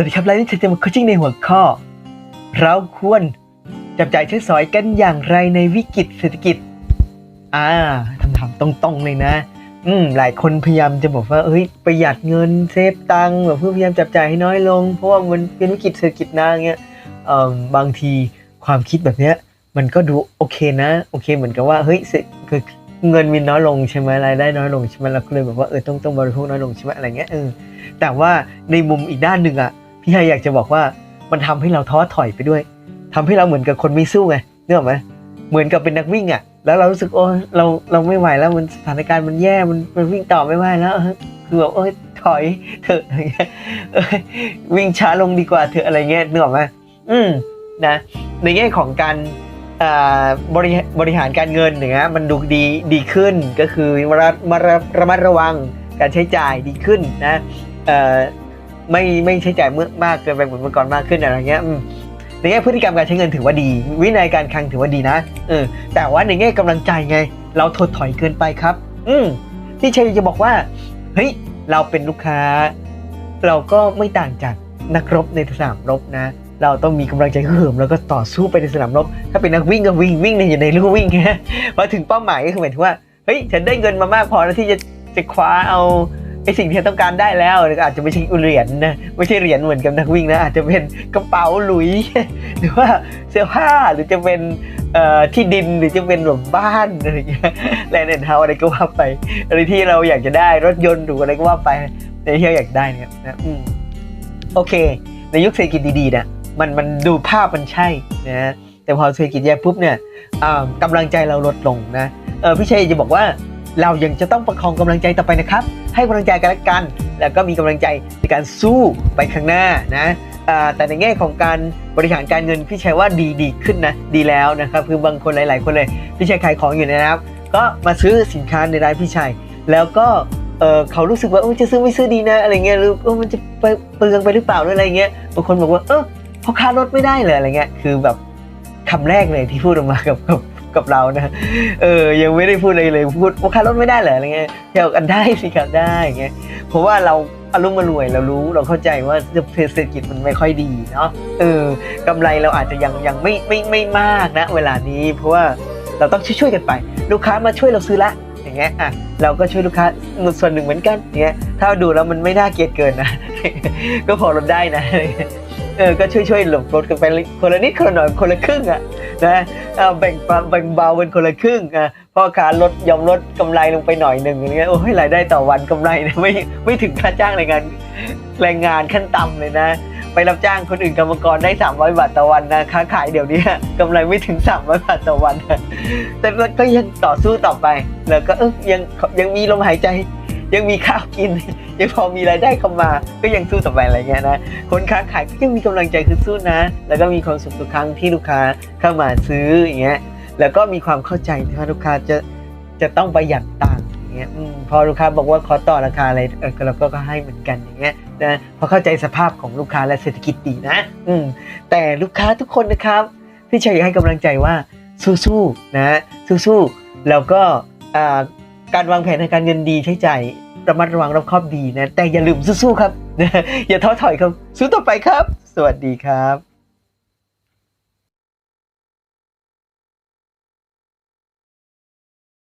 วัสดีครับไลฟ์นี้จะมาโคชชิ่งในหัวข้อ เราควรจับจ่ายใช้สอยกันอย่างไรในวิกฤตเศรษฐกิจ อ่าคำถามตรงๆเลยนะ อืมหลายคนพยายามจะบอกว่าเฮ้ยประหยัดเงินเซฟตังค์แบบเพื่อพยายามจับจ่ายให้น้อยลง เพราะว่ามันเป็นวิกฤตเศรษฐกิจนะเงี้ยเอ่อบางทีความคิดแบบเนี้ยมันก็ดูโอเคนะ โอเคเหมือนกับว่าเฮ้ยเงินมีน้อยลงใช่ไหมรายได้น้อยลงใช่ไหมเราก็เลยแบบว่าเออต้องต้องบริโภคน้อยลงใช่ไหมอะไรเงี้ยเออแต่ว่าในมุมอีกด้านหนึ่งอะ พี่ไฮอยากจะบอกว่ามันทำให้เราท้อถอยไปด้วยทำให้เราเหมือนกับคนไม่สู้ไงนึกออกไหมเหมือนกับเป็นนักวิ่งอะ แล้วเรารู้สึกโอ้เราเราไม่ไหวแล้วมันสถานการณ์มันแย่มันมันวิ่งต่อไม่ไหวแล้วคือแบบโอ้ยถอยเถอะอะไรเงี้ยวิ่งช้าลงดีกว่าเถอะอะไรเงี้ยนึกออกไหมอืมนะในแง่ของการบริบริหารการเงินอย่างเงี้ยมันดูดีดีขึ้นก็คือระมาระระมัดระวังการใช้จ่ายดีขึ้นนะเอ่อ ไม่ไม่ใช้จ่ายมื่อมากเกินไปเหมือนเมื่อก่อนมากขึ้นอะไรเงี้ยในแง่พฤติกรรมการใช้เงินถือว่าดี วินัยการคลังถือว่าดีนะเออแต่ว่าในแง่กำลังใจไง เราถดถอยเกินไปครับ อืมที่ชัยจะบอกว่าเฮ้ยเราเป็นลูกค้า เราก็ไม่ต่างจากนักรบในสนามรบนะ เราต้องมีกำลังใจเหิมแล้วก็ต่อสู้ไปในสนามรบ ถ้าเป็นนักวิ่งก็วิ่งวิ่งในอยู่ในลู่วิ่งฮะพอถึงเป้าหมายก็คือหมายถึงว่าเฮ้ยฉันได้เงินมามากพอแล้วที่จะจะคว้าเอา ไอสิ่งที่ต้องการได้แล้วหรืออาจจะไม่ใช่เหรียญนะไม่ใช่เหรียญเหมือนกับนักวิ่งนะอาจจะเป็นกระเป๋าหลุย หรือว่าเสื้อผ้าหรือจะเป็นที่ดินหรือจะเป็นแบบบ้านอะไรเงี้ยแลนด์เฮาอะไรก็ว่าไปอะไรที่เราอยากจะได้รถยนต์หรืออะไรก็ว่าไปในที่เราอยากได้นี่ยนะอืมโอเค ในยุคเศรษฐกิจดีๆนี่ยมันมันดูภาพมันใช่นะแต่พอเศรษฐกิจแย่ปุ๊บเนี่ยอ่ากำลังใจเราลดลงนะเออพี่ชัยจะบอกว่า เรายังจะต้องประคองกำลังใจต่อไปนะครับ ให้กำลังใจกันและกัน แล้วก็มีกำลังใจในการสู้ไปข้างหน้านะแต่ในแง่ของการบริหารการเงินพี่ชัยว่าดีดีขึ้นนะดีแล้วนะครับคือบางคนหลาย ๆ คนเลยพี่ชัยขายของอยู่นะครับ ก็มาซื้อสินค้าในร้านพี่ชัย แล้วก็เออเขารู้สึกว่าจะซื้อไม่ซื้อดีนะอะไรเงี้ยหรือมันจะเปลืองไปหรือเปล่าหรืออะไรเงี้ยบางคนบอกว่าเออเพราะค่ารถไม่ได้เลยอะไรเงี้ยคือแบบคำแรกเลยที่พูดออกมากับกับ กับเรานะเออยังไม่ได้พูดอะไรเลยพูดว่าค่ารถไม่ได้เหรออะไรเงี้ยเที่ยวกันได้สิครับได้เงี้ยเพราะว่าเราอารมณ์มารวยเรารู้เราเข้าใจว่าเศรษฐกิจมันไม่ค่อยดีเนาะเออกำไรเราอาจจะยังยังไม่ไม่ไม่มากนะ เวลานี้ เพราะว่าเราต้องช่วยๆกันไป ลูกค้ามาช่วยเราซื้อละอย่างเงี้ยอะเราก็ช่วยลูกค้าส่วนหนึ่งเหมือนกันอย่างเงี้ยถ้าดูแล้วมันไม่น่าเกลียดเกินนะ ก็พอลดได้นะ เออก็ช่วยช่วยๆหลบลดกันไปคนละนิดคนละหน่อยคนละครึ่งอะนะเอาแบ่งเบาแบ่งเบาเป็นคนละครึ่งอะพ่อค้าลดยอมลดกำไรลงไปหน่อยหนึ่งอย่างเงี้ยโอ้ยรายได้ต่อวันกำไรนี่ยไม่ไม่ถึงค่าจ้างแรงงานแรงงานขั้นต่ำเลยนะ ไปรับจ้างคนอื่นกรรมกรได้ 300 บาทต่อวันนะค้าขายเดี๋ยวนี้กำไรไม่ถึง 300 บาทต่อวันแต่ก็ยังต่อสู้ต่อไป แล้วก็เออยังยังมีลมหายใจ ยังมีข้าวกิน ยังพอมีรายได้เข้ามา ก็ยังสู้ต่อไปอะไรเงี้ยนะ คนค้าขายก็ยังมีกำลังใจคือสู้นะ แล้วก็มีความสุขทุกครั้งที่ลูกค้าเข้ามาซื้ออย่างเงี้ย แล้วก็มีความเข้าใจที่ว่าลูกค้าจะจะต้องประหยัดตังค์อย่างเงี้ยพอลูกค้าบอกว่าขอต่อราคาอะไรเออเราก็ก็ให้เหมือนกันอย่างเงี้ยนะเพอเข้าใจสภาพของลูกค้าและเศรษฐกิจดีนะ อืมแต่ลูกค้าทุกคนนะครับพี่ชัยอยากให้กำลังใจว่าสู้ๆนะสู้ๆแล้วก็อ่า การวางแผนทางการเงินดีใช้จ่ายระมัดระวังรอบคอบดีนะ แต่อย่าลืมสู้ๆครับ อย่าท้อถอยครับ สู้ต่อไปครับ สวัสดีครับ